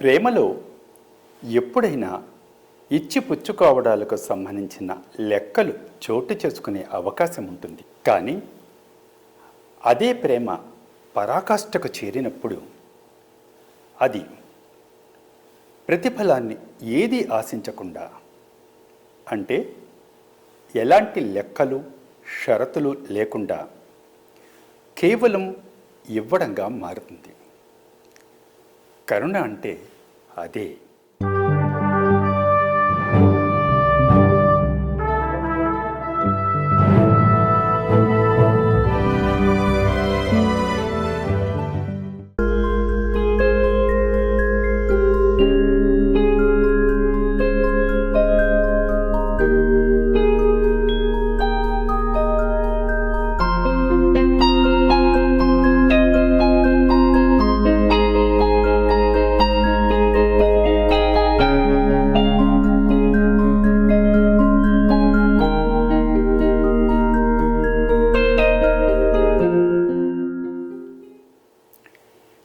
ప్రేమలో ఎప్పుడైనా ఇచ్చి పుచ్చుకోవడాలకు సంబంధించిన లెక్కలు చోటు చేసుకునే అవకాశం ఉంటుంది. కానీ అదే ప్రేమ పరాకాష్ఠకు చేరినప్పుడు అది ప్రతిఫలాన్ని ఏది ఆశించకుండా అంటే ఎలాంటి లెక్కలు షరతులు లేకుండా కేవలం ఇవ్వడంగా మారుతుంది. కరుణ అంటే అదే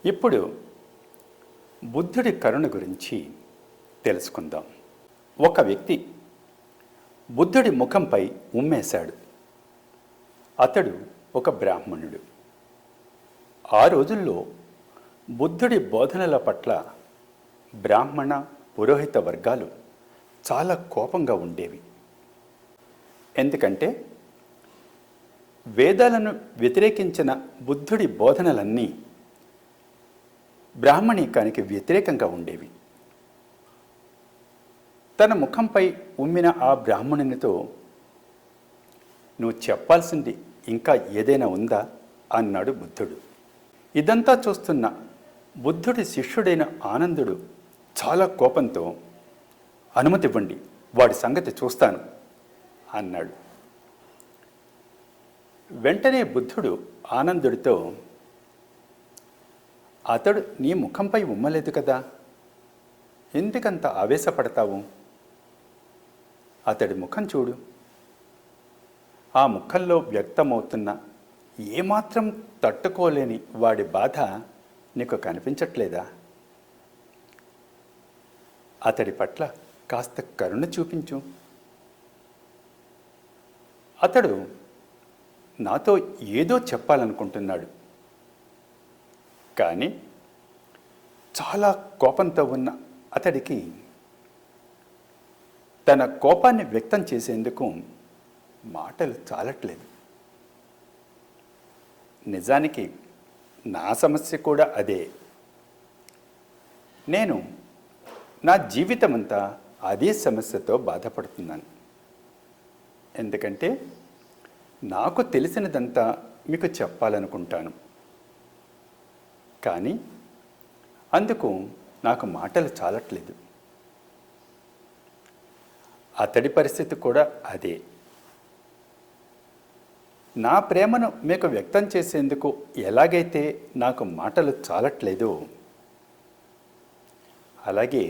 ఇప్పుడు బుద్ధుడి కరుణ గురించి తెలుసుకుందాం. ఒక వ్యక్తి బుద్ధుడి ముఖంపై ఉమ్మేశాడు. అతడు ఒక బ్రాహ్మణుడు. ఆ రోజుల్లో బుద్ధుడి బోధనల పట్ల బ్రాహ్మణ పురోహిత వర్గాలు చాలా కోపంగా ఉండేవి. ఎందుకంటే వేదాలను వ్యతిరేకించిన బుద్ధుడి బోధనలన్నీ బ్రాహ్మణీకానికి వ్యతిరేకంగా ఉండేవి. తన ముఖంపై ఉమ్మిన ఆ బ్రాహ్మణునితో నువ్వు చెప్పాల్సింది ఇంకా ఏదైనా ఉందా? అన్నాడు బుద్ధుడు. ఇదంతా చూస్తున్న బుద్ధుడి శిష్యుడైన ఆనందుడు చాలా కోపంతో అనుమతి ఇవ్వండి వాడి సంగతి చూస్తాను అన్నాడు. వెంటనే బుద్ధుడు ఆనందుడితో అతడు నీ ముఖంపై ఉమ్మలేదు కదా? ఎందుకంత ఆవేశపడతావు? అతడి ముఖం చూడు. ఆ ముఖంలో వ్యక్తమవుతున్న ఏమాత్రం తట్టుకోలేని వాడి బాధ నీకు కనిపించట్లేదా? అతడి పట్ల కాస్త కరుణ చూపించు. అతడు నాతో ఏదో చెప్పాలనుకుంటున్నాడు. కానీ చాలా కోపంతో ఉన్న అతడికి తన కోపాన్ని వ్యక్తం చేసేందుకు మాటలు చాలట్లేదు. నిజానికి నా సమస్య కూడా అదే. నేను నా జీవితమంతా అదే సమస్యతో బాధపడుతున్నాను. ఎందుకంటే నాకు తెలిసినదంతా మీకు చెప్పాలనుకుంటాను. కానీ అందుకు నాకు మాటలు చాలట్లేదు. అతడి పరిస్థితి కూడా అదే. నా ప్రేమను మీకు వ్యక్తం చేసేందుకు ఎలాగైతే నాకు మాటలు చాలట్లేదో అలాగే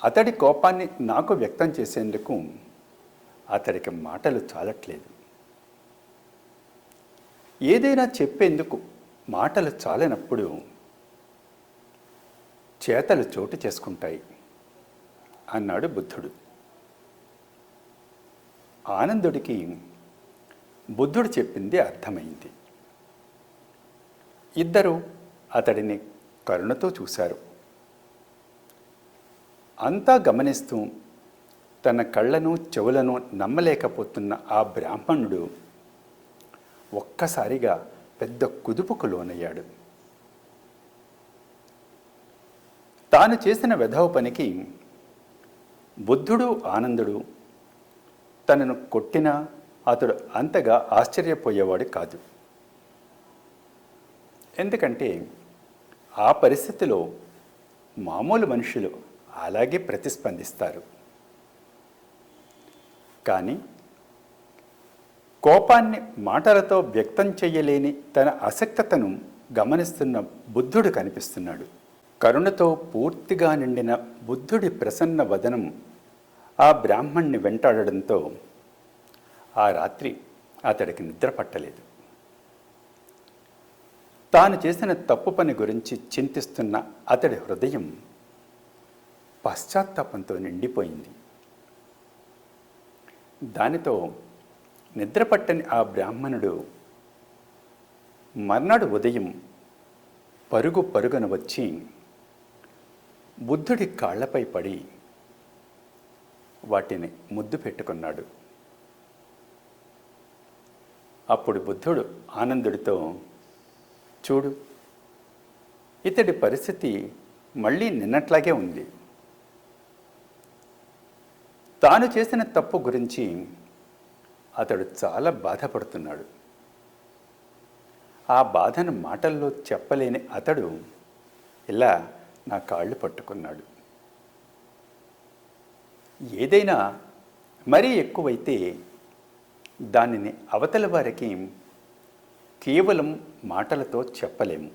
అతడి కోపాన్ని నాకు వ్యక్తం చేసేందుకు అతడికి మాటలు చాలట్లేదు. ఏదైనా చెప్పేందుకు మాటలు చాలనప్పుడు చేతలు చోటు చేసుకుంటాయి అన్నాడు బుద్ధుడు. ఆనందుడికి బుద్ధుడు చెప్పింది అర్థమైంది. ఇద్దరు అతడిని కరుణతో చూశారు. అంతా గమనిస్తూ తన కళ్ళను చెవులను నమ్మలేకపోతున్న ఆ బ్రాహ్మణుడు ఒక్కసారిగా పెద్ద కుదుపుకు లోనయ్యాడు. తాను చేసిన వెధవ పనికి బుద్ధుడు ఆనందుడు తనను కొట్టినా అతడు అంతగా ఆశ్చర్యపోయేవాడు కాదు. ఎందుకంటే ఆ పరిస్థితిలో మామూలు మనుషులు అలాగే ప్రతిస్పందిస్తారు. కానీ కోపాన్ని మాటలతో వ్యక్తం చేయలేని తన అసక్తతను గమనిస్తున్న బుద్ధుడు కనిపిస్తున్నాడు. కరుణతో పూర్తిగా నిండిన బుద్ధుడి ప్రసన్న వదనం ఆ బ్రాహ్మణ్ణి వెంటాడడంతో ఆ రాత్రి అతడికి నిద్ర పట్టలేదు. తాను చేసిన తప్పు పని గురించి చింతిస్తున్న అతడి హృదయం పశ్చాత్తాపంతో నిండిపోయింది. దానితో నిద్రపట్టని ఆ బ్రాహ్మణుడు మర్నాడు ఉదయం పరుగు పరుగున వచ్చి బుద్ధుడి కాళ్ళపై పడి వాటిని ముద్దు పెట్టుకున్నాడు. అప్పుడు బుద్ధుడు ఆనందుడితో చూడు ఇతడి పరిస్థితి మళ్ళీ నిన్నట్లాగే ఉంది. తాను చేసిన తప్పు గురించి అతడు చాలా బాధపడుతున్నాడు. ఆ బాధను మాటల్లో చెప్పలేని అతడు ఇలా నా కాళ్ళు పట్టుకున్నాడు. ఏదైనా మరీ ఎక్కువైతే దానిని అవతల వారికి కేవలం మాటలతో చెప్పలేము.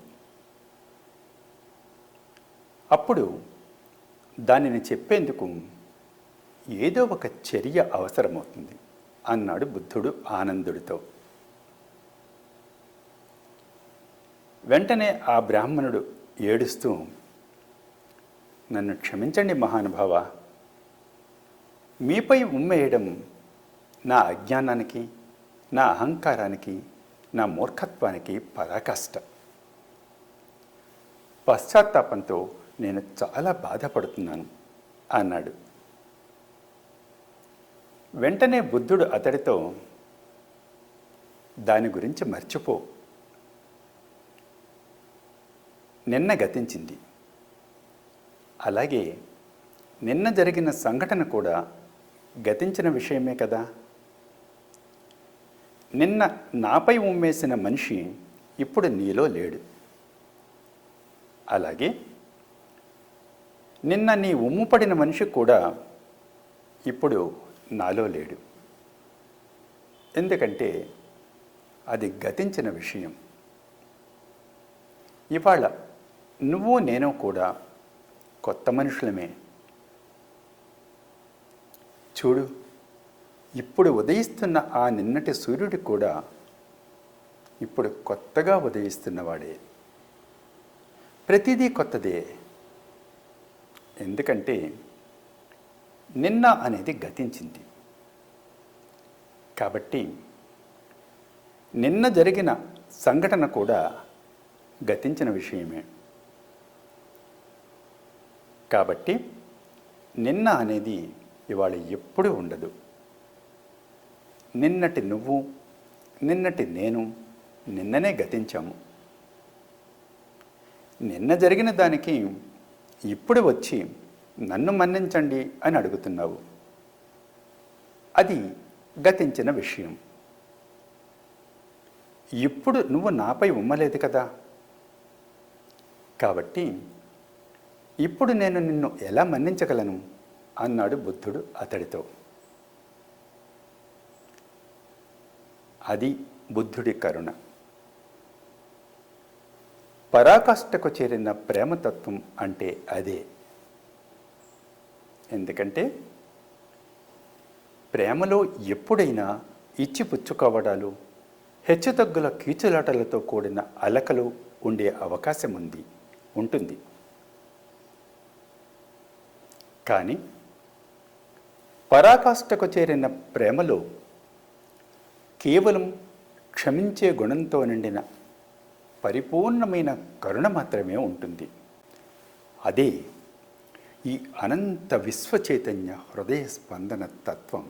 అప్పుడు దానిని చెప్పేందుకు ఏదో ఒక చర్య అవసరమవుతుంది. అన్నాడు బుద్ధుడు ఆనందుడితో. వెంటనే ఆ బ్రాహ్మణుడు ఏడుస్తూ నన్ను క్షమించండి మహానుభావ మీపై ఉమ్మేయడం నా అజ్ఞానానికి నా అహంకారానికి నా మూర్ఖత్వానికి పరాకాష్ట. పశ్చాత్తాపంతో నేను చాలా బాధపడుతున్నాను అన్నాడు. వెంటనే బుద్ధుడు అతడితో దాని గురించి మర్చిపో. నిన్న గతించింది. అలాగే నిన్న జరిగిన సంఘటన కూడా గతించిన విషయమే కదా. నిన్న నాపై ఉమ్మేసిన మనిషి ఇప్పుడు నీలో లేడు. అలాగే నిన్న నీ ఉమ్ముపడిన మనిషి కూడా ఇప్పుడు నాలో లేడు. ఎందుకంటే అది గతించిన విషయం. ఇవాళ నువ్వు నేను కూడా కొత్త మనుషులమే. చూడు ఇప్పుడు ఉదయిస్తున్న ఆ నిన్నటి సూర్యుడు కూడా ఇప్పుడు కొత్తగా ఉదయిస్తున్నవాడే ప్రతిదీ కొత్తదే. ఎందుకంటే నిన్న అనేది గతించింది. కాబట్టి నిన్న జరిగిన సంఘటన కూడా గతించిన విషయమే. కాబట్టి నిన్న అనేది ఇవాళ ఎప్పుడూ ఉండదు. నిన్నటి నువ్వు నిన్నటి నేను నిన్ననే గతించాము. నిన్న జరిగిన దానికి ఇప్పుడు వచ్చి నన్ను మన్నించండి అని అడుగుతున్నావు. అది గతించిన విషయం. ఇప్పుడు నువ్వు నాపై ఉమ్మలేదు కదా? కాబట్టి ఇప్పుడు నేను నిన్ను ఎలా మన్నించగలను? అన్నాడు బుద్ధుడు అతడితో. అది బుద్ధుడి కరుణ. పరాకాష్ఠకు చేరిన ప్రేమతత్వం అంటే అదే. ఎందుకంటే ప్రేమలో ఎప్పుడైనా ఇచ్చి పుచ్చుకోవడాలు హెచ్చుతగ్గుల కీచులాటలతో కూడిన అలకలు ఉండే అవకాశం ఉంది ఉంటుంది. కానీ పరాకాష్ఠకు చేరిన ప్రేమలో కేవలం క్షమించే గుణంతో నిండిన పరిపూర్ణమైన కరుణ మాత్రమే ఉంటుంది. అదే ఈ అనంత విశ్వచైతన్య హృదయ స్పందన తత్వం.